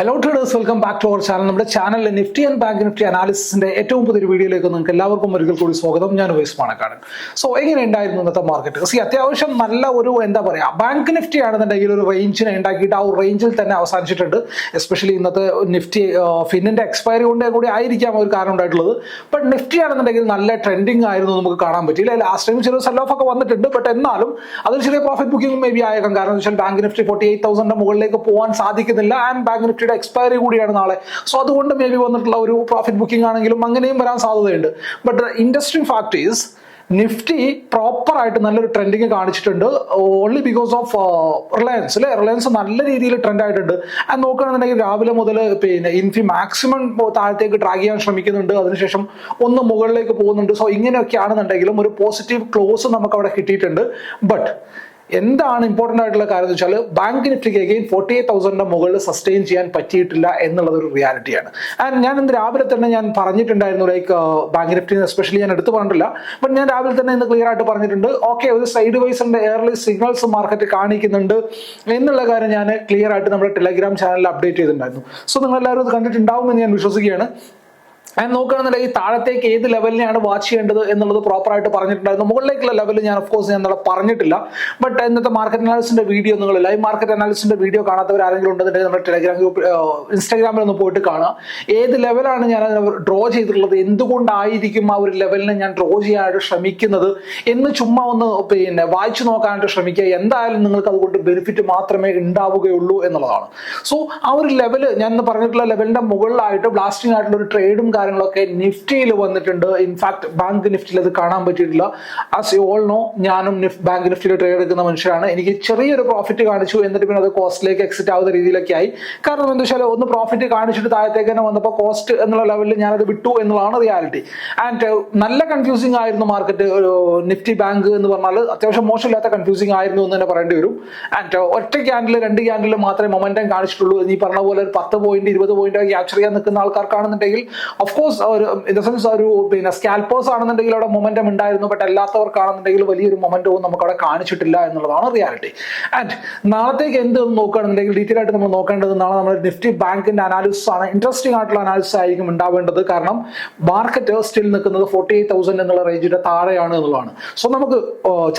Hello traders welcome back to our channel നമ്മുടെ ചാനലിലെ Nifty and bank Nifty അനാലിസിന്റെ ഏറ്റവും പുതിയൊരു വീഡിയോയിലേക്ക് നിങ്ങൾക്ക് എല്ലാവർക്കും ഒരിക്കൽ കൂടി സ്വാഗതം. ഞാൻ ഉപയോഗിച്ച് പാണക്കാടൻ സോ എങ്ങനെ ഉണ്ടായിരുന്നു ഇന്നത്തെ മാർക്കറ്റ് സി അത്യാവശ്യം നല്ല ഒരു എന്താ പറയുക ബാങ്ക് നിഫ്റ്റി ആണെന്നുണ്ടെങ്കിൽ ഒരു റേഞ്ചിനെ ഉണ്ടാക്കിയിട്ട് ആ ഒരു റേഞ്ചിൽ തന്നെ അവസാനിച്ചിട്ടുണ്ട്. എസ്പെഷ്യലി ഇന്നത്തെ നിഫ്റ്റി ഫിന്നിന്റെ എക്സ്പയറി കൊണ്ട് കൂടി ആയിരിക്കാം ഒരു കാരണം ഉണ്ടായിട്ടുള്ളത്. ബട്ട് നിഫ്റ്റി ആണെന്നുണ്ടെങ്കിൽ നല്ല ട്രെൻഡിങ് ആയിരുന്നു നമുക്ക് കാണാൻ പറ്റിയില്ല ലാസ്റ്റ് ടൈം ചെറിയ സെൽ ഓഫ് ഒക്കെ വന്നിട്ടുണ്ട്. ബട്ട് എന്നാലും അതിൽ ചെറിയ പ്രോഫിറ്റ് ബുക്കിംഗ് മേ ബി ആയേക്കാം. കാരണം വെച്ചാൽ ബാങ്ക് നിഫ്റ്റി ഫോർട്ടി എയ്റ്റ് തൗസൻഡിന്റെ മുകളിലേക്ക് പോകാൻ സാധിക്കുന്നില്ല. ആൻഡ് ബാങ്ക് നിഫ്റ്റിയുടെ എക്സ്പയറി കൂടിയാണ് നാളെ. സോ അതുകൊണ്ട് മേ ബി വന്നിട്ടുള്ള ഒരു പ്രോഫിറ്റ് ബുക്കിംഗ് ആണെങ്കിലും അങ്ങനെയും വരാൻ സാധ്യതയുണ്ട്. But industry fact is Nifty proper ആയിട്ട് നല്ലൊരു ട്രെൻഡിങ് കാണിച്ചിട്ടുണ്ട്. ഓൺലി ബിക്കോസ് ഓഫ് റിലയൻസ് അല്ലെ റിലയൻസ് നല്ല രീതിയിൽ ട്രെൻഡ് ആയിട്ടുണ്ട്. അത് നോക്കുകയാണെന്നുണ്ടെങ്കിൽ രാവിലെ മുതൽ പിന്നെ ഇൻഫി മാക്സിമം താഴത്തേക്ക് ട്രാക്ക് ചെയ്യാൻ ശ്രമിക്കുന്നുണ്ട്. അതിനുശേഷം ഒന്ന് മുകളിലേക്ക് പോകുന്നുണ്ട്. സോ ഇങ്ങനെയൊക്കെ ആണെന്നുണ്ടെങ്കിലും ഒരു പോസിറ്റീവ് ക്ലോസ് നമുക്ക് അവിടെ കിട്ടിയിട്ടുണ്ട്. ബട്ട് എന്താണ് ഇമ്പോർട്ടന്റ് ആയിട്ടുള്ള കാര്യം എന്ന് വെച്ചാൽ ബാങ്ക് നിഫ്റ്റിക്ക് അഗെയിൻ ഫോർട്ടി എയ്റ്റ് തൗസൻഡിന്റെ മുകളിൽ സസ്റ്റെയിൻ ചെയ്യാൻ പറ്റിയിട്ടില്ല എന്നുള്ളത് ഒരു റിയാലിറ്റിയാണ് ആൻഡ് ഞാൻ ഇന്ന് രാവിലെ തന്നെ ഞാൻ പറഞ്ഞിട്ടുണ്ടായിരുന്നു ലൈക്ക് ബാങ്ക് നിഫ്റ്റി എസ്പെഷ്യലി ഞാൻ എടുത്തു പറഞ്ഞിട്ടില്ല. ബട്ട് ഞാൻ രാവിലെ തന്നെ ഇന്ന് ക്ലിയർ ആയിട്ട് പറഞ്ഞിട്ടുണ്ട് ഓക്കെ ഒരു സൈഡ് വൈസിന്റെ എയർലി സിഗ്നൽസ് മാർക്കറ്റ് കാണിക്കുന്നുണ്ട് എന്നുള്ള കാര്യം ഞാൻ ക്ലിയർ ആയിട്ട് നമ്മുടെ ടെലഗ്രാം ചാനലിൽ അപ്ഡേറ്റ് ചെയ്തിട്ടുണ്ടായിരുന്നു. സോ നിങ്ങൾ എല്ലാവരും ഇത് കണ്ടിട്ടുണ്ടാവുമെന്ന് ഞാൻ വിശ്വസിക്കുകയാണ്. ആൻഡ് നോക്കുകയാണെന്നുണ്ടെങ്കിൽ താഴത്തേക്ക് ഏത് ലെവലിനെയാണ് വാച്ച് ചെയ്യേണ്ടത് എന്നുള്ളത് പ്രോപ്പർ ആയിട്ട് പറഞ്ഞിട്ടുണ്ടായിരുന്നു. മുകളിലേക്കുള്ള ലെവൽ ഞാൻ ഓഫ് കോഴ്സ് ഞാൻ പറഞ്ഞിട്ടില്ല. ബട്ട് ഇന്നത്തെ മാർക്കറ്റ് അനാലിസിന്റെ വീഡിയോ നിങ്ങൾ ലൈവ് മാർക്കറ്റ് അനാലിസിന്റെ വീഡിയോ കാണാത്തവർ ആരെങ്കിലും ഉണ്ടെന്നുണ്ടെങ്കിൽ നമ്മുടെ ടെലിഗ്രാം ഗ്രൂപ്പ് ഇൻസ്റ്റാഗ്രാമിൽ ഒന്ന് പോയിട്ട് കാണുക. ഏത് ലെവലാണ് ഞാൻ ഡ്രോ ചെയ്തിട്ടുള്ളത്? എന്തുകൊണ്ടായിരിക്കും ആ ഒരു ലെവലിനെ ഞാൻ ഡ്രോ ചെയ്യാനായിട്ട് ശ്രമിക്കുന്നത്? എന്ന് ചുമ്മാ ഒന്ന് പിന്നെ വായിച്ചു നോക്കാനായിട്ട് ശ്രമിക്കുക. എന്തായാലും നിങ്ങൾക്ക് അതുകൊണ്ട് ബെനിഫിറ്റ് മാത്രമേ ഉണ്ടാവുകയുള്ളൂ എന്നുള്ളതാണ്. സോ ആ ഒരു ലെവൽ ഞാൻ പറഞ്ഞിട്ടുള്ള ലെവലിന്റെ മുകളിലായിട്ട് ബ്ലാസ്റ്റിംഗ് ആയിട്ടുള്ള ഒരു ട്രേഡും കാര്യങ്ങളൊക്കെ നിഫ്റ്റിയിൽ വന്നിട്ടുണ്ട്. ഇൻഫാക്ട് ബാങ്ക് നിഫ്റ്റിയിൽ അത് കാണാൻ പറ്റിയിട്ടില്ല. ആസ് യു ഓൾ നോ ഞാനും നിഫ് ബാങ്ക് നിഫ്റ്റിയിൽ ട്രേഡ് എടുക്കുന്ന മനുഷ്യരാണ്. എനിക്ക് ചെറിയൊരു പ്രോഫിറ്റ് കാണിച്ചു എന്നിട്ട് പിന്നെ അത് കോസ്റ്റിലേക്ക് എക്സിറ്റ് ആവുന്ന രീതിയിലൊക്കെ ആയി. കാരണം എന്താ വെച്ചാൽ ഒന്ന് പ്രോഫിറ്റ് കാണിച്ചിട്ട് താഴത്തേക്ക് തന്നെ വന്നപ്പോൾ കോസ്റ്റ് എന്നുള്ള ലെവലിൽ ഞാനത് വിട്ടു എന്നുള്ളതാണ് റിയാലിറ്റി ആൻഡ് നല്ല കൺഫ്യൂസിംഗ് ആയിരുന്നു മാർക്കറ്റ് നിഫ്റ്റി ബാങ്ക് എന്ന് പറഞ്ഞാൽ അത്യാവശ്യം മോശമില്ലാത്ത കൺഫ്യൂസിംഗ് ആയിരുന്നു എന്ന് തന്നെ പറയേണ്ടി വരും. ആൻഡ് ഒറ്റ ക്യാൻഡിൽ രണ്ട് ക്യാൻഡിൽ മാത്രമേ മൊമെന്റം കാണിച്ചിട്ടുള്ളൂ. നീ പറഞ്ഞ പോലെ ഒരു പത്ത് പോയിന്റ് ഇരുപത് പോയിന്റ് ക്യാപ്ചർ ചെയ്യാൻ നിൽക്കുന്ന ആൾക്കാർക്കാണെന്നുണ്ടെങ്കിൽ ഓഫ് കോഴ്സ് ഒരു ഇൻ ദ സെൻസ് ഒരു പിന്നെ സ്കാൽപ്പേഴ്സ് ആണെന്നുണ്ടെങ്കിൽ അവിടെ മൊമെന്റം ഉണ്ടായിരുന്നു ബട്ട് അല്ലാത്തവർക്കാണെന്നുണ്ടെങ്കിൽ വലിയൊരു മൊമെന്റവും നമുക്ക് അവിടെ കാണിച്ചിട്ടില്ല എന്നുള്ളതാണ് റിയാലിറ്റി ആൻഡ് നാളത്തേക്ക് എന്ത് നോക്കുകയാണെന്നുണ്ടെങ്കിൽ ഡീറ്റെയിൽ ആയിട്ട് നമ്മൾ നോക്കേണ്ടത് നാളെ നമ്മൾ നിഫ്റ്റി ബാങ്കിന്റെ അനാലിസിസ് ആണ്. ഇൻട്രസ്റ്റിംഗ് ആയിട്ടുള്ള അനാലിസിസ് ആയിരിക്കും ഉണ്ടാവേണ്ടത്. കാരണം മാർക്കറ്റ് സ്റ്റിൽ നിൽക്കുന്നത് ഫോർട്ടി എയ്റ്റ് തൗസൻഡ് എന്നുള്ള റേഞ്ചിന്റെ താഴെയാണ് എന്നുള്ളതാണ്. സോ നമുക്ക്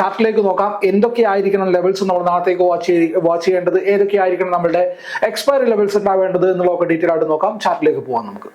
ചാർട്ടിലേക്ക് നോക്കാം. എന്തൊക്കെ ആയിരിക്കണം ലെവൽസ് നമ്മൾ നാളത്തേക്ക് വാച്ച് വാച്ച് ചെയ്യേണ്ടത്? ഏതൊക്കെ ആയിരിക്കണം നമ്മുടെ എക്സ്പയറി ലെവൽസ് ഉണ്ടാവേണ്ടത്? എന്നുള്ളതൊക്കെ ഡീറ്റെയിൽ ആയിട്ട് നോക്കാം. ചാർട്ടിലേക്ക് പോകാം നമുക്ക്.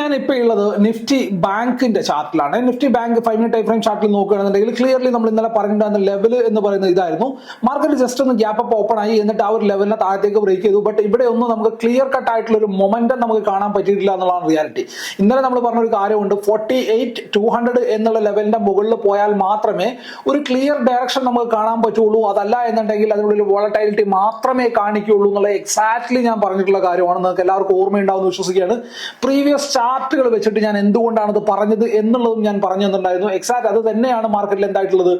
ഞാൻ ഇപ്പോൾ ഉള്ളത് നിഫ്റ്റി ബാങ്കിന്റെ ചാർട്ടിലാണ്. Nifty bank five minute time frame ചാർട്ടിൽ നോക്കുകയാണെന്നുണ്ടെങ്കിൽ ക്ലിയർലി നമ്മൾ ഇന്നലെ പറഞ്ഞിട്ടുണ്ടായിരുന്ന ലെവൽ എന്ന് പറയുന്നത് ഇതായിരുന്നു. മാർക്കറ്റ് ജസ്റ്റ് ഒന്ന് ഗ്യാപ്പ് അപ്പ് ഓപ്പൺ ആയി എന്നിട്ട് ആ ഒരു ലെവലിനെ താഴത്തേക്ക് ബ്രേക്ക് ചെയ്തു. ബട്ട് ഇവിടെ ഒന്നും നമുക്ക് ക്ലിയർ കട്ട് ആയിട്ടുള്ള ഒരു മൊമെന്റം നമുക്ക് കാണാൻ പറ്റിയിട്ടില്ല എന്നുള്ളതാണ് റിയാലിറ്റി ഇന്നലെ നമ്മൾ പറഞ്ഞ ഒരു കാര്യമുണ്ട്. ഫോർട്ടി എയ്റ്റ് ടു ഹൺഡ്രഡ് എന്നുള്ള ലെവലിന്റെ മുകളിൽ പോയാൽ മാത്രമേ ഒരു ക്ലിയർ ഡയറക്ഷൻ നമുക്ക് കാണാൻ പറ്റുള്ളൂ. അതല്ല എന്നുണ്ടെങ്കിൽ അതിനുള്ളിൽ വോളറ്റൈലിറ്റി മാത്രമേ കാണിക്കുകയുള്ളൂ എന്നുള്ള എക്സാക്ട്ലി ഞാൻ പറഞ്ഞിട്ടുള്ള കാര്യമാണ് നിങ്ങൾക്ക് എല്ലാവർക്കും ഓർമ്മയുണ്ടാവുമെന്ന് വിശ്വസിക്കുകയാണ്. പ്രീവിയസ് ചാർട്ടുകൾ വെച്ചിട്ട് ഞാൻ എന്തുകൊണ്ടാണ് ഇത് പറഞ്ഞത് എന്നുള്ളതും ഞാൻ പറഞ്ഞു തന്നിട്ടുണ്ടായിരുന്നു എക്സാക്ട് അത് തന്നെയാണ് മാർക്കറ്റിൽ എന്തായിട്ടുള്ളത്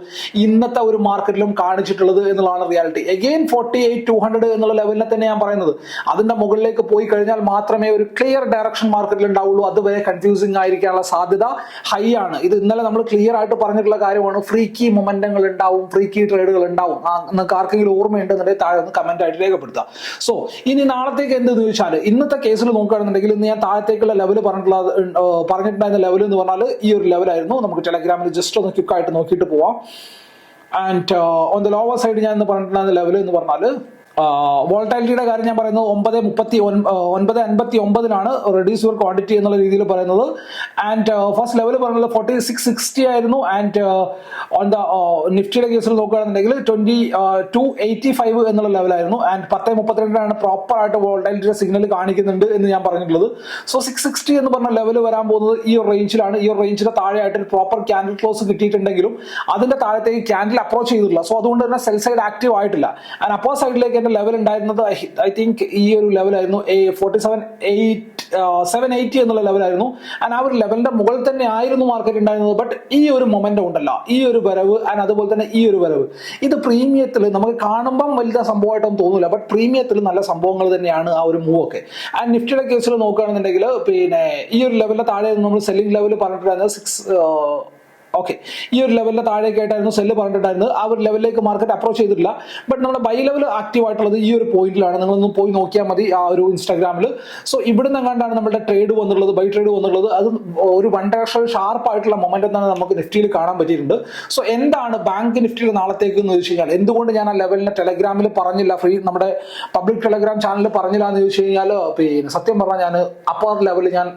ഇന്നത്തെ ഒരു മാർക്കറ്റിലും കാണിച്ചിട്ടുള്ളത് എന്നുള്ളതാണ് reality again forty eight two hundred എന്നുള്ള ലെവലിനെ തന്നെ ഞാൻ പറയുന്നത്. അതിന്റെ മുകളിലേക്ക് പോയി കഴിഞ്ഞാൽ മാത്രമേ ഒരു ക്ലിയർ ഡയറക്ഷൻ മാർക്കറ്റിൽ ഉണ്ടാവുള്ളൂ. അതുവരെ കൺഫ്യൂസിംഗ് ആയിരിക്കാനുള്ള സാധ്യത ഹൈ ആണ്. ഇത് ഇന്നലെ നമ്മൾ ക്ലിയർ ആയിട്ട് പറഞ്ഞിട്ടുള്ള കാര്യമാണ്. ഫ്രീ കീ മൊമെന്റങ്ങൾ ഉണ്ടാവും ഫ്രീ കീ ട്രേഡുകൾ ഉണ്ടാവും. നിങ്ങൾക്ക് ആർക്കെങ്കിലും ഓർമ്മയുണ്ടെന്നുണ്ടെങ്കിൽ താഴെ ഒന്ന് കമന്റ് ആയിട്ട് രേഖപ്പെടുത്താം സോ ഇനി നാളത്തേക്ക് എന്ത് ചോദിച്ചാൽ ഇന്നത്തെ കേസിൽ നോക്കുകയാണെന്നുണ്ടെങ്കിൽ ഇന്ന് ഞാൻ താഴത്തേക്കുള്ള ലെവൽ പറഞ്ഞിട്ടുള്ള പറഞ്ഞിട്ടുണ്ടായിരുന്ന ലെവൽ എന്ന് പറഞ്ഞാൽ ഈ ഒരു ലെവലായിരുന്നു നമുക്ക് ടെലഗ്രാമിൽ ജസ്റ്റ് ഒന്ന് ക്വിക്കായിട്ട് നോക്കിയിട്ട് പോവാം. And on the lower side ഞാൻ പറഞ്ഞിട്ടുണ്ടായിരുന്ന ലെവൽ എന്ന് പറഞ്ഞാൽ വോൾട്ടാലിറ്റിയുടെ കാര്യം ഞാൻ പറയുന്നത് ഒമ്പത് മുപ്പത്തി ഒൻപത് അൻപത്തി ഒമ്പതിനാണ് റെഡ്യൂസ് യുവർ ക്വാണ്ടിറ്റി എന്നുള്ള രീതിയിൽ പറയുന്നത്. ആൻഡ് ഫസ്റ്റ് ലെവൽ പറയുന്നത് ഫോർട്ടി സിക്സ് സിക്സ്റ്റി ആയിരുന്നു. ആൻഡ് ഓൺ ദ നിഫ്റ്റിയുടെ കേസിൽ നോക്കുകയാണെന്നുണ്ടെങ്കിൽ ട്വന്റി ടു എയ്റ്റി ഫൈവ് എന്നുള്ള ലെവലായിരുന്നു ആൻഡ് പത്ത് മുപ്പത്തിരണ്ടിനാണ് പ്രോപ്പർ ആയിട്ട് വോൾട്ടാലിറ്റിയുടെ സിഗ്നൽ കാണിക്കുന്നുണ്ട് എന്ന് ഞാൻ പറഞ്ഞിട്ടുള്ളത്. സോ സിക്സ് സിക്സ്റ്റി എന്ന് പറഞ്ഞ ലെവൽ വരാൻ പോകുന്നത് ഈ ഒരു റേഞ്ചിലാണ് ഈ ഒരു റേഞ്ചിന്റെ താഴെയായിട്ട് ഒരു പ്രോപ്പർ ക്യാൻഡിൽ ക്ലോസ് കിട്ടിയിട്ടുണ്ടെങ്കിലും അതിന്റെ താഴത്തേക്ക് ക്യാൻഡിൽ അപ്രോച്ച് ചെയ്തിട്ടില്ല. സോ അതുകൊണ്ട് തന്നെ സെൽ സൈഡ് ആക്റ്റീവ് ആയിട്ടില്ല. ആൻഡ് അപ്പോ സൈഡിലേക്ക് എന്റെ ലെവൽ ഉണ്ടായിരുന്നത്? ഐ തിങ്ക് ഈ ഒരു ലെവലായിരുന്നു forty seven eight seven eighty എന്നുള്ള ലെവലായിരുന്നു ആൻഡ് ആ ഒരു ലെവലിന്റെ മുകളിൽ തന്നെ ആയിരുന്നു മാർക്കറ്റ് ഉണ്ടായിരുന്നത് ബട്ട് ഈ ഒരു മൊമെന്റം ഉണ്ടല്ലോ. ഈ ഒരു വരവ് ആൻഡ് അതുപോലെ തന്നെ ഈ ഒരു വരവ്. ഇത് പ്രീമിയത്തിൽ നമുക്ക് കാണുമ്പം വലുത സംഭവമായിട്ടൊന്നും തോന്നില്ല ബട്ട് പ്രീമിയത്തിൽ നല്ല സംഭവങ്ങൾ തന്നെയാണ് ആ ഒരു മൂവ് ഒക്കെ. ആൻഡ് നിഫ്റ്റിയുടെ കേസിൽ നോക്കുകയാണെന്നുണ്ടെങ്കിൽ പിന്നെ ഈ ഒരു ലെവലിന്റെ താഴെ നമ്മൾ സെല്ലിംഗ് ലെവൽ പറഞ്ഞിട്ടുണ്ടായിരുന്നത് സിക്സ് ഓക്കെ ഈ ഒരു ലെവലിന്റെ താഴേക്ക് ആയിട്ടായിരുന്നു സെല്ല് പറഞ്ഞിട്ടുണ്ടായിരുന്നത്. ആ ഒരു ലെവലിലേക്ക് മാർക്കറ്റ് അപ്രോച്ച് ചെയ്തിട്ടില്ല. ബട്ട് നമ്മുടെ ബൈ ലെവൽ ആക്റ്റീവ് ആയിട്ടുള്ളത് ഈ ഒരു പോയിന്റിലാണ് നിങ്ങളൊന്ന് പോയി നോക്കിയാൽ മതി ആ ഒരു ഇൻസ്റ്റാഗ്രാമിൽ സോ ഇവിടുന്ന് കണ്ടാണ് നമ്മുടെ ട്രേഡ് വന്നിട്ടുള്ളത് ബൈ ട്രേഡ് വന്നിട്ടുള്ളത്? അത് ഒരു വൺ ഡയറക്ഷൻ ഷാർപ്പ് ആയിട്ടുള്ള മൊമെന്റ് തന്നെ നമുക്ക് നിഫ്റ്റിയിൽ കാണാൻ പറ്റിയിട്ടുണ്ട്. സോ എന്താണ് ബാങ്ക് നിഫ്റ്റിയിൽ നാളത്തേക്ക് എന്ന് ചോദിച്ചു കഴിഞ്ഞാൽ എന്തുകൊണ്ട് ഞാൻ ആ ലെവലിനെ ടെലഗ്രാമിൽ പറഞ്ഞില്ല? ഫ്രീ നമ്മുടെ പബ്ലിക് ടെലഗ്രാം ചാനലിൽ പറഞ്ഞില്ല എന്ന് ചോദിച്ചു കഴിഞ്ഞാൽ പിന്നെ സത്യം പറഞ്ഞാൽ ഞാൻ അപ്പർ ലെവലിൽ ഞാൻ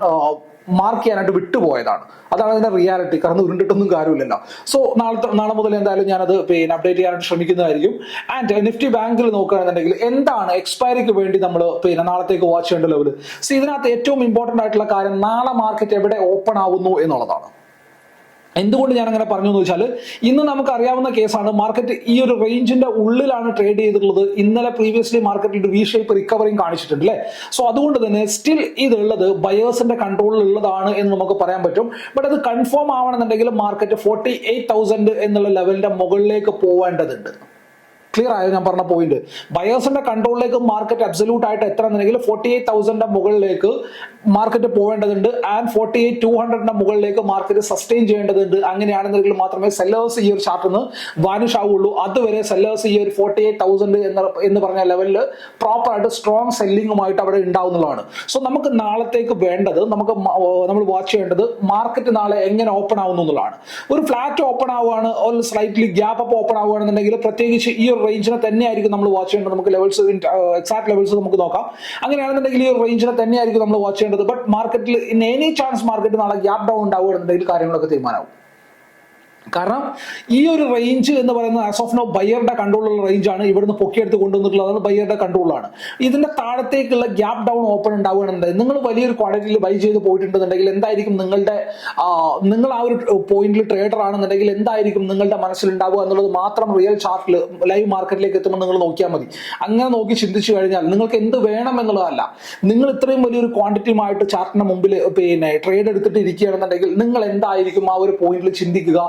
മാർക്ക് ചെയ്യാനായിട്ട് വിട്ടുപോയതാണ്. അതാണ് അതിന്റെ റിയാലിറ്റി കാരണം ഉരുണ്ടിട്ടൊന്നും കാര്യമില്ലല്ലോ. സോ നാളെ നാളെ മുതൽ എന്തായാലും ഞാനത് പിന്നെ അപ്ഡേറ്റ് ചെയ്യാനായിട്ട് ശ്രമിക്കുന്നതായിരിക്കും. ആൻഡ് നിഫ്റ്റി ബാങ്കിൽ നോക്കുകയാണെന്നുണ്ടെങ്കിൽ എന്താണ് എക്സ്പയറിക്ക് വേണ്ടി നമ്മൾ പിന്നെ നാളത്തേക്ക് വാച്ച് ചെയ്യേണ്ട ലെവൽ സോ ഇതിനകത്ത് ഏറ്റവും ഇമ്പോർട്ടന്റ് ആയിട്ടുള്ള കാര്യം നാളെ മാർക്കറ്റ് എവിടെ ഓപ്പൺ ആവുന്നു എന്നുള്ളതാണ്. എന്തുകൊണ്ട് ഞാൻ അങ്ങനെ പറഞ്ഞു എന്ന് വെച്ചാൽ ഇന്ന് നമുക്ക് അറിയാവുന്ന കേസാണ് മാർക്കറ്റ് ഈ ഒരു റേഞ്ചിന്റെ ഉള്ളിലാണ് ട്രേഡ് ചെയ്തിട്ടുള്ളത്. ഇന്നലെ previously market V shape recovering കാണിച്ചിട്ടുണ്ട് അല്ലേ സോ അതുകൊണ്ട് തന്നെ സ്റ്റിൽ ഇതുള്ളത് ബയേഴ്സിന്റെ കൺട്രോളിൽ ഉള്ളതാണ് എന്ന് നമുക്ക് പറയാൻ പറ്റും. ബട്ട് അത് കൺഫേം ആവണമെന്നുണ്ടെങ്കിൽ മാർക്കറ്റ് ഫോർട്ടി എന്നുള്ള ലെവലിന്റെ മുകളിലേക്ക് പോവേണ്ടതുണ്ട്. ക്ലിയർ ആയോ ഞാൻ പറഞ്ഞ പോയിന്റ് ബയേഴ്സിന്റെ കൺട്രോളിലേക്ക് മാർക്കറ്റ് അബ്സല്യൂട്ട് ആയിട്ട് എത്ര എന്നുണ്ടെങ്കിൽ ഫോർട്ടി എയ്റ്റ് തൗസൻഡിന്റെ മുകളിലേക്ക് മാർക്കറ്റ് പോകേണ്ടതുണ്ട് ആൻഡ് ഫോർട്ടി എയ്റ്റ് ടു ഹൺഡ്രഡിന്റെ മുകളിലേക്ക് മാർക്കറ്റ് സസ്റ്റെയിൻ ചെയ്യേണ്ടതുണ്ട്. അങ്ങനെയാണെന്നുണ്ടെങ്കിൽ മാത്രമേ സെല്ലേഴ്സ് ഈ ഒരു ചാർട്ടിൽ നിന്ന് വാനിഷ് ആവുള്ളൂ. അതുവരെ സെല്ലേഴ്സ് ഈ ഒരു ഫോർട്ടി എയ്റ്റ് തൗസൻഡ് എന്ന പറഞ്ഞ ലെവലിൽ പ്രോപ്പർ ആയിട്ട് സ്ട്രോങ് സെല്ലിങ്ങുമായിട്ട് അവിടെ ഉണ്ടാവുന്നതാണ്. സോ നമുക്ക് നാളത്തേക്ക് വേണ്ടത് നമുക്ക് നമ്മൾ വാച്ച് ചെയ്യേണ്ടത് മാർക്കറ്റ് നാളെ എങ്ങനെ ഓപ്പൺ ആവുന്നു എന്നുള്ളതാണ്. ഒരു ഫ്ലാറ്റ് ഓപ്പൺ ആവുകയാണ് സ്ലൈറ്റ്ലി ഗ്യാപ്പ് അപ്പ് ഓപ്പൺ ആവുകയാണെന്നുണ്ടെങ്കിൽ പ്രത്യേകിച്ച് ഈ ഒരു റേഞ്ചിനെ തന്നെയായിരിക്കും നമ്മൾ വാച്ച് ചെയ്യേണ്ടത്. നമുക്ക് ലെവൽസ് എക്സാക്ട് ലെവൽസ് നമുക്ക് നോക്കാം. അങ്ങനെയാണെന്നുണ്ടെങ്കിൽ ഈ റേഞ്ചിനെ തന്നെയായിരിക്കും നമ്മൾ വാച്ച് ചെയ്യേണ്ടത്. ബട്ട് മാർക്കറ്റിൽ ഇൻ എനി ചാൻസ് മാർക്കറ്റ് നാളെ ഗ്യാപ് ഡൗൺ ഉണ്ടാവുകയാണെന്നുണ്ടെങ്കിൽ കാര്യങ്ങളൊക്കെ തീരുമാനമാവും. കാരണം ഈ ഒരു റേഞ്ച് എന്ന് പറയുന്നത് ആസ് ഓഫ് നോ ബയ്യറുടെ കൺട്രോളുള്ള റേഞ്ചാണ് ഇവിടുന്ന് പൊക്കിയെടുത്ത് കൊണ്ടുവന്നിട്ടുള്ളത്. ബയ്യറുടെ കൺട്രോളാണ് ഇതിന്റെ താഴത്തേക്കുള്ള ഗ്യാപ്പ് ഡൗൺ ഓപ്പൺ ഉണ്ടാവുകയാണെന്നുണ്ടെങ്കിൽ നിങ്ങൾ വലിയൊരു ക്വാണ്ടിറ്റിയിൽ ബൈ ചെയ്ത് പോയിട്ടുണ്ടെന്നുണ്ടെങ്കിൽ എന്തായിരിക്കും നിങ്ങളുടെ നിങ്ങൾ ആ ഒരു പോയിന്റിൽ ട്രേഡർ ആണെന്നുണ്ടെങ്കിൽ എന്തായിരിക്കും നിങ്ങളുടെ മനസ്സിലുണ്ടാവുക എന്നുള്ളത് മാത്രം റിയൽ ചാർട്ടിൽ ലൈവ് മാർക്കറ്റിലേക്ക് എത്തുമ്പോൾ നിങ്ങൾ നോക്കിയാൽ മതി. അങ്ങനെ നോക്കി ചിന്തിച്ചു കഴിഞ്ഞാൽ നിങ്ങൾക്ക് എന്ത് വേണം എന്നുള്ളതല്ല. നിങ്ങൾ ഇത്രയും വലിയൊരു ക്വാണ്ടിറ്റിയുമായിട്ട് ചാർട്ടിന് മുമ്പിൽ പിന്നെ ട്രേഡ് എടുത്തിട്ട് ഇരിക്കുകയാണെന്നുണ്ടെങ്കിൽ നിങ്ങൾ എന്തായിരിക്കും ആ ഒരു പോയിന്റിൽ ചിന്തിക്കുക?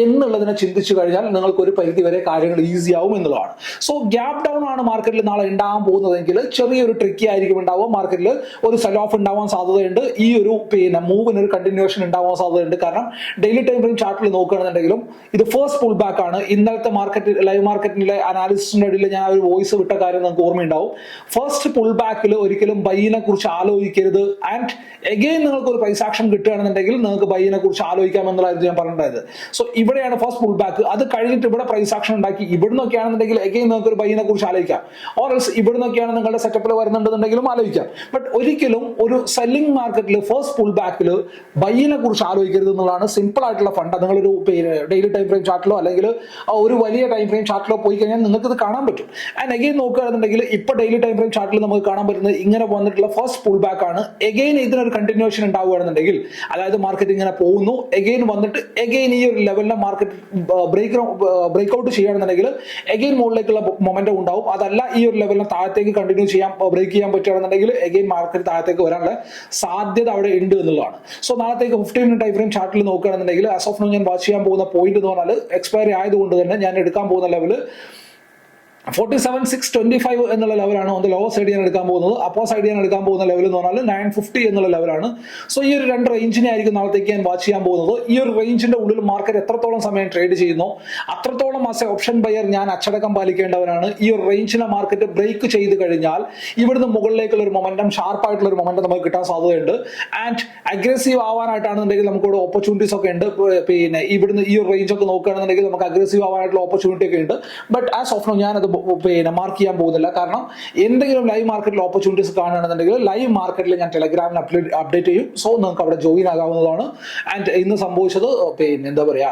എന്നുള്ളതിനെ ചിന്തിച്ചു കഴിഞ്ഞാൽ നിങ്ങൾക്ക് ഒരു പരിധി വരെ കാര്യങ്ങൾ ഈസി ആവും എന്നുള്ളതാണ്. സോ ഗ്യാപ് ഡൗൺ ആണ് മാർക്കറ്റിൽ നാളെ ഉണ്ടാകാൻ പോകുന്നതെങ്കിൽ ചെറിയൊരു ട്രിക്കി ആയിരിക്കും ഉണ്ടാവുക മാർക്കറ്റിൽ ഒരു സെൽ ഓഫ് ഉണ്ടാവാൻ സാധ്യതയുണ്ട്. ഈ ഒരു പിന്നെ മൂവിന് ഒരു കണ്ടിന്യൂഷൻ ഉണ്ടാവാൻ സാധ്യതയുണ്ട്. കാരണം ഡെയിലി ടൈം ഫ്രെയിം ചാർട്ടിൽ നോക്കുകയാണെന്നുണ്ടെങ്കിലും ഇത് ഫസ്റ്റ് പുൾ ബാക്ക് ആണ്. ഇന്നലത്തെ മാർക്കറ്റ് ലൈവ് മാർക്കറ്റിലെ അനാലിസിന്റെ ഇടയിൽ ഞാൻ ഒരു വോയിസ് വിട്ട കാര്യം നിങ്ങൾക്ക് ഓർമ്മയുണ്ടാവും. ഫസ്റ്റ് പുൾ ബാക്കിൽ ഒരിക്കലും ബൈനെ കുറിച്ച് ആലോചിക്കരുത്. ആൻഡ് എഗെയിൻ നിങ്ങൾക്ക് ഒരു പ്രൈസ് ആക്ഷൻ കിട്ടുകയാണെന്നുണ്ടെങ്കിൽ നിങ്ങൾക്ക് ബൈനെ കുറിച്ച് ആലോചിക്കാം എന്നുള്ളതായിരുന്നു ഞാൻ പറഞ്ഞിട്ടുണ്ടായത്. സോ ഇവിടെയാണ് ഫസ്റ്റ് പുൾ ബാക്ക് അത് കഴിഞ്ഞിട്ട് ഇവിടെ പ്രൈസ് ആക്ഷൻ ഉണ്ടാക്കി. ഇവിടെ നിന്നൊക്കെയാണെന്നുണ്ടെങ്കിൽ എഗെയിൻ നിങ്ങൾക്ക് ഒരു ബൈനെ കുറിച്ച് ആലോചിക്കാം. ഓർ എൽസ് ഇവിടെ നിന്നൊക്കെയാണ് നിങ്ങളുടെ സെറ്റപ്പിൽ വരുന്നുണ്ടെന്നുണ്ടെങ്കിലും ആലോചിക്കാം. ബട്ട് ഒരിക്കലും ഒരു സെല്ലിംഗ് മാർക്കറ്റിൽ ഫസ്റ്റ് പുൾ ബാക്കിൽ ബൈനെ കുറിച്ച് ആലോചിക്കരുത് എന്നുള്ളതാണ് സിമ്പിൾ ആയിട്ടുള്ള ഫണ്ട് നിങ്ങളൊരു ഡെയിലി ടൈം ഫ്രെയിം ചാർട്ടിലോ അല്ലെങ്കിൽ ഒരു വലിയ ടൈം ഫ്രെയിം ചാർട്ടിലോ പോയി കഴിഞ്ഞാൽ നിങ്ങൾക്ക് ഇത് കാണാൻ പറ്റും. ആൻഡ് എഗെയിൻ നോക്കുകയാണെന്നുണ്ടെങ്കിൽ ഇപ്പൊ ഡെയിലി ടൈം ഫ്രെയിം ചാർട്ടിൽ നമുക്ക് കാണാൻ പറ്റുന്നത് ഇങ്ങനെ വന്നിട്ടുള്ള ഫസ്റ്റ് പുൾ ബാക്ക് ആണ്. എഗെയിൻ ഇതിനൊരു കണ്ടിന്യൂഷൻ ഉണ്ടാവുകയാണെന്നുണ്ടെങ്കിൽ അതായത് മാർക്കറ്റ് ഇങ്ങനെ പോകുന്നു. എഗെയിൻ വന്നിട്ട് എഗെയിൻ ഈ ഒരു ലെവലിലെ മാർക്കറ്റ് ബ്രേക്ക് ബ്രേക്ക് ഔട്ട് ചെയ്യുകയാണെന്നുണ്ടെങ്കിൽ എഗെയിൻ മുകളിലേക്കുള്ള മൊമെന്റം ഉണ്ടാവും. അതല്ല ഈ ഒരു ലെവലിനെ താഴത്തേക്ക് കണ്ടിന്യൂ ചെയ്യാൻ ബ്രേക്ക് ചെയ്യാൻ പറ്റുകയാണെന്നുണ്ടെങ്കിൽ എഗെയിൻ മാർക്കറ്റ് താഴത്തേക്ക് വരാനുള്ള സാധ്യത അവിടെ ഉണ്ട് എന്നുള്ളതാണ്. സോ നാളത്തേക്ക് ഫിഫ്റ്റീൻ മിനിറ്റ് ടൈം ഫ്രെയിം ചാർട്ടിൽ നോക്കുകയാണെന്നുണ്ടെങ്കിൽ അസോഫ് ഞാൻ വാച്ച് ചെയ്യാൻ പോകുന്ന പോയിന്റ് എന്ന് പറഞ്ഞാൽ എക്സ്പയറി ആയതുകൊണ്ട് തന്നെ ഞാൻ എടുക്കാൻ പോകുന്ന level forty seven six twenty five എന്നുള്ള ലെവലാണ് ഒന്ന് ലോവർ സൈഡ് ഞാൻ എടുക്കാൻ പോകുന്നത്. അപ്പോ സൈഡ് ഞാൻ എടുക്കാൻ പോകുന്ന ലെവൽ എന്ന് പറഞ്ഞാൽ നയൻ ഫിഫ്റ്റി എന്നുള്ള ലെവലാണ് സോ ഈ ഒരു രണ്ട് റേഞ്ചിനെ ആയിരിക്കും നാളത്തേക്ക് ഞാൻ വാച്ച് ചെയ്യാൻ പോകുന്നത്. ഈ ഒരു റേഞ്ചിന്റെ ഉള്ളിൽ മാർക്കറ്റ് എത്രത്തോളം സമയം ട്രേഡ് ചെയ്യുന്നു അത്രത്തോളം ആസ് ഓപ്ഷൻ ബയർ ഞാൻ അച്ചടക്കം പാലിക്കേണ്ടവരാണ് ഈ ഒരു റേഞ്ചിനെ മാർക്കറ്റ് ബ്രേക്ക് ചെയ്ത് കഴിഞ്ഞാൽ ഇവിടുന്ന് മുകളിലേക്കുള്ള ഒരു മൊമെന്റം ഷാർപ്പായിട്ടുള്ള ഒരു മൊമെന്റം നമുക്ക് കിട്ടാൻ സാധ്യതയുണ്ട്. ആൻഡ് അഗ്രസീവ് ആവാനായിട്ടാണെന്നുണ്ടെങ്കിൽ നമുക്ക് ഇവിടെ ഓപ്പർച്യൂണിറ്റീസ് ഒക്കെ ഉണ്ട്. പിന്നെ ഇവിടുന്ന് ഈ ഒരു റേഞ്ച് ഒക്കെ നോക്കുകയാണെന്നുണ്ടെങ്കിൽ നമുക്ക് അഗ്രസീവ് ആവാനായിട്ടുള്ള ഓപ്പർച്യൂണിറ്റി ഒക്കെ ഉണ്ട്. ബട്ട് ആസ് ഓഫ് നോ ബ- പിന്നെ മാർക്ക് ചെയ്യാൻ പോകുന്നില്ല. കാരണം എന്തെങ്കിലും ലൈവ് മാർക്കറ്റിൽ ഓപ്പർച്യൂണിറ്റീസ് കാണുകയാണെന്നുണ്ടെങ്കിൽ ലൈവ് മാർക്കറ്റിൽ ഞാൻ ടെലഗ്രാമിൽ അപ്ഡേറ്റ് അപ്ഡേറ്റ് ചെയ്യും. സോ നിങ്ങൾക്ക് അവിടെ ജോയിൻ ആകാവുന്നതാണ്. ആൻഡ് ഇന്ന് സംഭവിച്ചത് പിന്നെ എന്താ പറയാ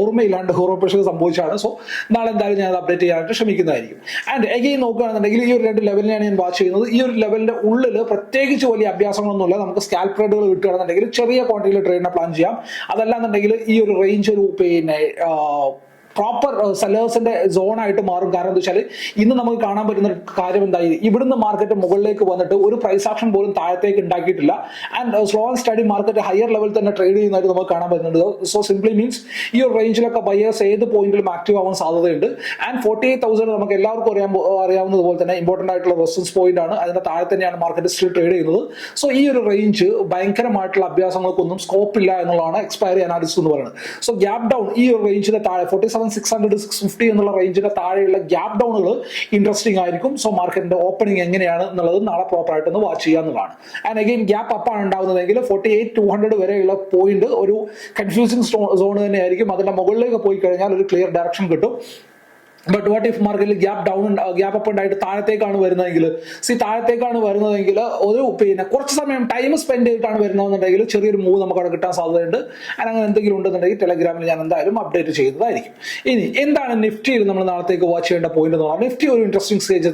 ഓർമ്മയില്ലാണ്ട് ഹോറോപ്പേഷൻ സംഭവിച്ചാണ് സോ നാളെ എന്തായാലും ഞാൻ അത് അപ്ഡേറ്റ് ചെയ്യാനായിട്ട് ശ്രമിക്കുന്നതായിരിക്കും. ആൻഡ് എഗെയിൻ നോക്കുകയാണെന്നുണ്ടെങ്കിൽ ഈ ഒരു രണ്ട് ലെവലിനെയാണ് ഞാൻ വാച്ച് ചെയ്യുന്നത്. ഈ ഒരു ലെവലിന്റെ ഉള്ളിൽ പ്രത്യേകിച്ച് വലിയ അഭ്യാസങ്ങളൊന്നുമില്ല. നമുക്ക് സ്കാൽപ് ട്രേഡുകൾ കിട്ടുകയാണെന്നുണ്ടെങ്കിൽ ചെറിയ ക്വാണ്ടിറ്റിയിൽ ട്രേഡിനെ പ്ലാൻ ചെയ്യാം. അതല്ലാന്നുണ്ടെങ്കിൽ ഈ ഒരു റേഞ്ച് ഒരു പിന്നെ പ്രോപ്പർ സെല്ലേഴ്സിന്റെ സോൺ ആയിട്ട് മാറും. കാരണം എന്താ വെച്ചാൽ ഇന്ന് നമുക്ക് കാണാൻ പറ്റുന്ന കാര്യം എന്തായി? ഇവിടുന്ന് മാർക്കറ്റ് മുകളിലേക്ക് വന്നിട്ട് ഒരു പ്രൈസ് ആക്ഷൻ പോലും താഴത്തേക്ക് ഉണ്ടാക്കിയിട്ടില്ല. And slow and steady market higher level തന്നെ ട്രേഡ് ചെയ്യുന്നതായിട്ട് നമുക്ക് കാണാൻ പറ്റുന്നുണ്ട്. സോ സിംപ്ലി മീൻസ് ഈ ഒരു റേഞ്ചിലൊക്കെ ബയേഴ്സ് ഏത് പോയിന്റിലും ആക്റ്റീവ് ആവാൻ സാധ്യതയുണ്ട്. ആൻഡ് ഫോർട്ടി എയ്റ്റ് തൗസൻഡ് നമുക്ക് എല്ലാവർക്കും അറിയാൻ അറിയാവുന്നത് പോലെ തന്നെ ഇമ്പോർട്ടന്റ് ആയിട്ടുള്ള റെസിസ്റ്റൻസ് പോയിന്റ് ആണ്. അതിന്റെ താഴെ തന്നെയാണ് മാർക്കറ്റ് സ്റ്റിൽ ട്രേഡ് ചെയ്യുന്നത്. സോ ഈ ഒരു റേഞ്ച് ഭയങ്കരമായിട്ടുള്ള അഭ്യാസങ്ങൾക്കൊന്നും സ്കോപ്പ് ഇല്ല എന്നുള്ളതാണ് എക്സ്പയറി അനാലിസിസ് എന്ന് പറയുന്നത്. സോ ഗ്യാപ് ഡൗൺ ഈ ഒരു റേഞ്ചിന്റെ താഴെ forty seven six hundred six fifty എന്നുള്ള റേഞ്ചിന്റെ താഴെയുള്ള ഗ്യാപ് ഡൗണുകൾ ഇൻട്രസ്റ്റിംഗ് ആയിരിക്കും. സോ മാർക്കറ്റിന്റെ ഓപ്പണിംഗ് എങ്ങനെയാണ് എന്നുള്ളത് നാളെ പ്രോപ്പർ ആയിട്ട് ഒന്ന് വാച്ച് ചെയ്യാവുന്നതാണ് ആൻഡ് അഗെയിൻ ഗ്യാപ്പ് അപ്പ് ആണ് ഉണ്ടാവുന്നതെങ്കിൽ ഫോർട്ടി എയ്റ്റ് ടു ഹൺഡ്രഡ് വരെയുള്ള പോയിന്റ് ഒരു കൺഫ്യൂസിംഗ് സോൺ തന്നെയായിരിക്കും. അതിന്റെ മുകളിലേക്ക് പോയി കഴിഞ്ഞാൽ ഒരു ക്ലിയർ ഡയറക്ഷൻ കിട്ടും. ബട്ട് വാട്ട് ഇഫ് മാർക്കറ്റിൽ ഗ്യാപ്പ് ഡൗൺ ഗ്യാപ്പ് അപ്പ് ഉണ്ടായിട്ട് താഴത്തേക്കാണ് വരുന്നതെങ്കിൽ? സി താഴത്തേക്കാണ് വരുന്നതെങ്കിൽ ഒരു പിന്നെ കുറച്ച് സമയം ടൈം സ്പെൻഡ് ചെയ്തിട്ടാണ് വരുന്നതെന്നുണ്ടെങ്കിൽ ചെറിയൊരു മൂവ് നമുക്ക് അവിടെ കിട്ടാൻ സാധ്യതയുണ്ട്. And അങ്ങനെ എന്തെങ്കിലും ഉണ്ടെന്നുണ്ടെങ്കിൽ ടെലഗ്രാമിൽ ഞാൻ എന്തായാലും അപ്ഡേറ്റ് ചെയ്തതായിരിക്കും. ഇനി എന്താണ് നിഫ്റ്റിയിൽ നമ്മൾ നാളത്തേക്ക് വാച്ച് ചെയ്യേണ്ട പോയിന്റ് എന്ന് പറഞ്ഞാൽ നിഫ്റ്റി ഒരു ഇൻട്രസ്റ്റിംഗ് സ്റ്റേജ്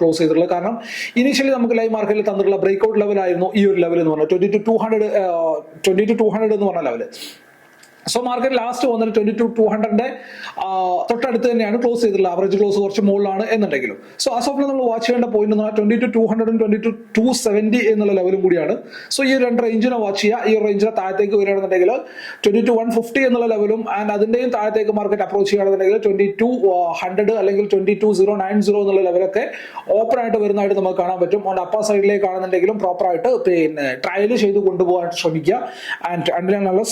ക്ലോസ് ചെയ്തിട്ടുള്ളത്. കാരണം ഇനീഷ്യലി നമുക്ക് ലൈവ് മാർക്കറ്റിൽ തന്നിട്ടുള്ള ബ്രേക്ക്ഔട്ട് ലെവലായിരുന്നു ഈ ഒരു ലെവൽ എന്ന് പറഞ്ഞാൽ twenty two two hundred twenty two two hundred എന്ന് പറഞ്ഞ ലെവൽ സോ മാർക്കറ്റ് ലാസ്റ്റ് വന്നിട്ട് ട്വന്റി ടു ടു ഹൺഡ്രഡിന്റെ തൊട്ടടുത്ത് തന്നെയാണ് ക്ലോസ് ചെയ്തിട്ടുള്ളത്. ആവറേജ് ക്ലോസ് കുറച്ച് മുകളിലാണ് എന്നുണ്ടെങ്കിലും. സോ ആ സ്വപ്നം നമ്മൾ വാച്ച് ചെയ്യേണ്ട പോയിന്റ് എന്ന് പറഞ്ഞാൽ ട്വന്റി ടു ടു ഹൺഡ്രഡും ട്വന്റി ടു ടു സെവന്റി എന്നുള്ള ലെവലും കൂടിയാണ്. സോ ഈ രണ്ട് റേഞ്ചിനെ വാച്ച് ചെയ്യുക. ഈ റേഞ്ചിനെ താഴത്തേക്ക് വരികയാണെന്നുണ്ടെങ്കിൽ ട്വന്റി ടു വൺ ഫിഫ്റ്റി എന്നുള്ള ലെവലും ആൻഡ് അതിന്റെയും താഴത്തേക്ക് മാർക്കറ്റ് അപ്രോച്ച് ചെയ്യുകയാണെന്നുണ്ടെങ്കിൽ ട്വന്റി ടു ഹൺഡ്രഡ് അല്ലെങ്കിൽ twenty two zero nine zero എന്നുള്ള ലെവലൊക്കെ ഓപ്പൺ ആയിട്ട് വരുന്നതായിട്ട് നമുക്ക് കാണാൻ പറ്റും. അതുകൊണ്ട് അപ്പർ സൈഡിലേക്ക് ആണെന്നുണ്ടെങ്കിലും പ്രോപ്പർ ആയിട്ട് പിന്നെ ട്രയൽ ചെയ്ത് കൊണ്ടുപോകാൻ ശ്രമിക്കുക. And അണ്ടിലുള്ള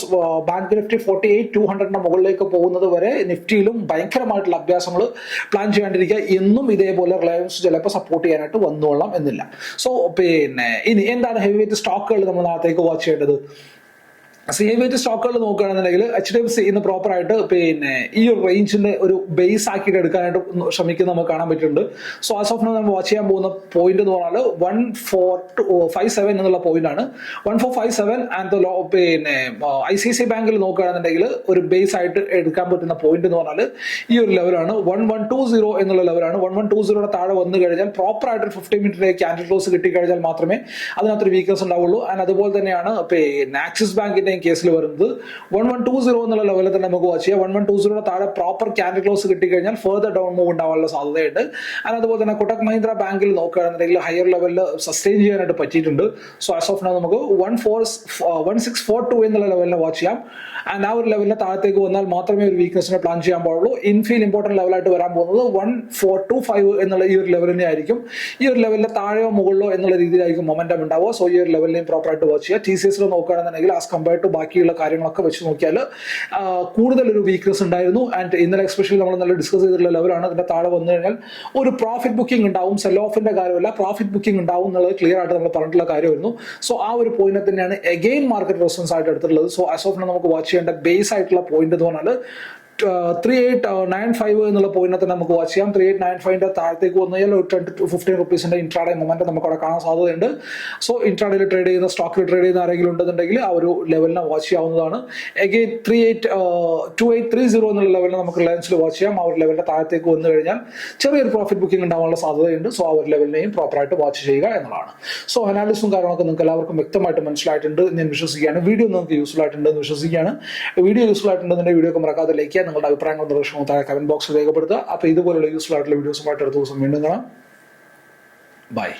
bank Nifty forty eight two ഹൺഡ്രഡിന്റെ മുകളിലേക്ക് പോകുന്നത് വരെ നിഫ്റ്റിയിലും ഭയങ്കരമായിട്ടുള്ള അഭ്യാസങ്ങൾ പ്ലാൻ ചെയ്യാണ്ടിരിക്കുക. എന്നും ഇതേപോലെ റിലയൻസ് ചിലപ്പോൾ സപ്പോർട്ട് ചെയ്യാനായിട്ട് വന്നോളാം എന്നില്ല. സോ പിന്നെ ഇനി എന്താണ് ഹെവി വെയിറ്റ് സ്റ്റോക്കുകൾ നമ്മൾ നാളത്തേക്ക് വാച്ച് ചെയ്യേണ്ടത്? സി സ്റ്റോക്കുകൾ നോക്കുകയാണെന്നുണ്ടെങ്കിൽ എച്ച് ഡി എഫ് സി ഇന്ന് പ്രോപ്പർ ആയിട്ട് പിന്നെ ഈ ഒരു റേഞ്ചിന്റെ ഒരു ബേസ് ആക്കിയിട്ട് എടുക്കാനായിട്ട് ശ്രമിക്കുന്ന നമുക്ക് കാണാൻ പറ്റുന്നുണ്ട്. സോ ആസ് ഓഫ് നമ്മൾ വാച്ച് ചെയ്യാൻ പോകുന്ന പോയിന്റ് എന്ന് പറഞ്ഞാൽ വൺ ഫോർ ഫൈവ് സെവൻ എന്നുള്ള പോയിന്റ് ആണ്. One four five seven and low പിന്നെ ഐ സി സി ബാങ്കിൽ നോക്കുകയാണെന്നുണ്ടെങ്കിൽ ഒരു ബേസ് ആയിട്ട് എടുക്കാൻ പറ്റുന്ന പോയിന്റ് എന്ന് പറഞ്ഞാൽ ഈ ഒരു ലെവലാണ് വൺ വൺ ടു സീറോ എന്നുള്ള ലെവലാണ് വൺ വൺ ടു സീറോയുടെ താഴെ വന്നു കഴിഞ്ഞാൽ പ്രോപ്പർ ആയിട്ട് ഫിഫ്റ്റി മിനിറ്റിലെ ക്യാൻഡിൽ ക്ലോസ് കിട്ടിക്കഴിഞ്ഞാൽ മാത്രമേ അതിനകത്തൊരു വീക്ക്നസ് ഉണ്ടാവുള്ളൂ. ആൻഡ് അതുപോലെ തന്നെയാണ് പിന്നെ ആക്സിസ് ബാങ്കിന്റെ കേസിൽ വരുന്നത്. വൺ വൺ ടു സീറോ എന്നുള്ള ലെവലിൽ തന്നെ നമുക്ക് വാച്ച് ചെയ്യാം. വൺ വൺ ടു സീറോയുടെ താഴെ പ്രോപ്പർ ക്യാൻഡിൽ ക്ലോസ് കിട്ടിക്കഴിഞ്ഞാൽ ഫെർദർ ഡൗൺ മൂവ് ഉണ്ടാവാനുള്ള സാധ്യതയുണ്ട്. ആൻഡ് അതുപോലെ തന്നെ കൊട്ടക് മഹീന്ദ്ര ബാങ്കിൽ നോക്കുകയാണെന്നുണ്ടെങ്കിൽ ഹയർ ലെവലിൽ സസ്റ്റെയിൻ ചെയ്യാനായിട്ട് പറ്റിയിട്ടുണ്ട്. സോ ആസ് ഓഫ് നമുക്ക് one four one six four two എന്നുള്ള ലെവലിനെ വാച്ച് ചെയ്യാം. ആൻഡ് ആ ഒരു ലെവലിന് താഴത്തേക്ക് വന്നാൽ മാത്രമേ ഒരു വീക്ക്നെസ്സിനെ പ്ലാൻ ചെയ്യാൻ പാടുള്ളൂ. ഇൻഫീൽ ഇമ്പോർട്ടന്റ് ലെവലായിട്ട് വരാൻ പോകുന്നത് വൺ ഫോർ ടു ഫൈവ് എന്നുള്ള ഈ ഒരു ലെവലിനെ ആയിരിക്കും. ഈ ഒരു ലെവലിന്റെ താഴെയോ മുകളിലോ എന്നുള്ള രീതിയിലായിരിക്കും മൊമെന്റം ഉണ്ടാവുക. സോ ഈ ഒരു ലെവലിനെയും പ്രോപ്പറായിട്ട് വാച്ച് ചെയ്യുക. ടി സി എസിൽ നോക്കുകയാണെന്നുണ്ടെങ്കിൽ ആസ് കമ്പയർ ടു ബാക്കിയുള്ള കാര്യങ്ങളൊക്കെ വെച്ച് നോക്കിയാൽ കൂടുതൽ ഒരു വീക്ക്നെസ് ഉണ്ടായിരുന്നു. ആൻഡ് ഇന്നലെ എക്സ്പെഷ്യലി നമ്മൾ നല്ല ഡിസ്കസ് ചെയ്തിട്ടുള്ള ലെവലാണ് അതിന്റെ താഴെ വന്നു കഴിഞ്ഞാൽ ഒരു പ്രോഫിറ്റ് ബുക്കിംഗ് ഉണ്ടാവും സെൽ ഓഫിന്റെ കാര്യമല്ല പ്രോഫിറ്റ് ബുക്കിംഗ് ഉണ്ടാവും എന്നുള്ളത് ക്ലിയർ ആയിട്ട് നമ്മൾ പറഞ്ഞിട്ടുള്ള കാര്യമായിരുന്നു. സോ ആ ഒരു പോയിന്റ് തന്നെയാണ് എഗെയിൻ മാർക്കറ്റ് റെസ്പോൺസ് ആയിട്ട് എടുത്തിട്ടുള്ളത്. സോ അസോഫിനെ നമുക്ക് വാച്ച് ചെയ്യേണ്ട ബേസ് ആയിട്ടുള്ള പോയിന്റ് എന്ന് പറഞ്ഞാൽ ത്രീ എയ്റ്റ് നയൻ ഫൈവ് എന്നുള്ള പോയിന്റ് തന്നെ നമുക്ക് വാച്ച് ചെയ്യാം. ത്രീ എയ്റ്റ് നയൻ ഫൈവിന്റെ താഴത്തേക്ക് വന്നു കഴിഞ്ഞാൽ ഒരു ടെൻ ടു ഫിഫ്റ്റീൻ റുപ്പീസിന്റെ ഇൻട്രാഡേ മൊമെന്റ് നമുക്ക് അവിടെ കാണാൻ സാധ്യതയുണ്ട്. സോ ഇൻട്രാഡേയിൽ ട്രേഡ് ചെയ്യുന്ന സ്റ്റോക്കിൽ ട്രേഡ് ചെയ്യുന്ന ആരെങ്കിലും ഉണ്ടെന്നുണ്ടെങ്കിൽ ആ ഒരു ലെവലിനെ വാച്ച് ചെയ്യാവുന്നതാണ്. Again three eight two eight three zero എന്നുള്ള ലെവലിനെ നമുക്ക് റിലയൻസിൽ വാച്ച് ചെയ്യാം. ആ ഒരു ലെവലിന്റെ താഴത്തേക്ക് വന്നു കഴിഞ്ഞാൽ ചെറിയൊരു പ്രോഫിറ്റ് ബുക്കിംഗ് ഉണ്ടാവാനുള്ള സാധ്യതയുണ്ട്. സോ ആ ഒരു ലെവലിനെയും പ്രോപ്പറായിട്ട് വാച്ച് ചെയ്യുക എന്നതാണ് സോ അനാലിസും കാര്യങ്ങളൊക്കെ നിങ്ങൾക്ക് എല്ലാവർക്കും വ്യക്തമായിട്ട് മനസ്സിലായിട്ടുണ്ട് ഞാൻ വിശ്വസിക്കുകയാണ്. വീഡിയോ നിങ്ങൾക്ക് യൂസ്ഫുൾ ആയിട്ടുണ്ട് എന്ന് വിശ്വസിക്കുകയാണ്. വീഡിയോ യൂസ്ഫുൾ ആയിട്ടുണ്ടെന്നുണ്ടെങ്കിൽ വീഡിയോ ഒക്കെ മറക്കാതെ ലൈക്ക് ചെയ്യുക നിങ്ങളുടെ അഭിപ്രായങ്ങൾ നിർദ്ദേശങ്ങളും താഴെ കമന്റ് ബോക്സിൽ രേഖപ്പെടുത്തുക. അപ്പോൾ ഇതുപോലുള്ള യൂസ്ഫുൾ ആയിട്ടുള്ള വീഡിയോസുമായിട്ട് അടുത്ത ദിവസം വീണ്ടും കാണാം. ബൈ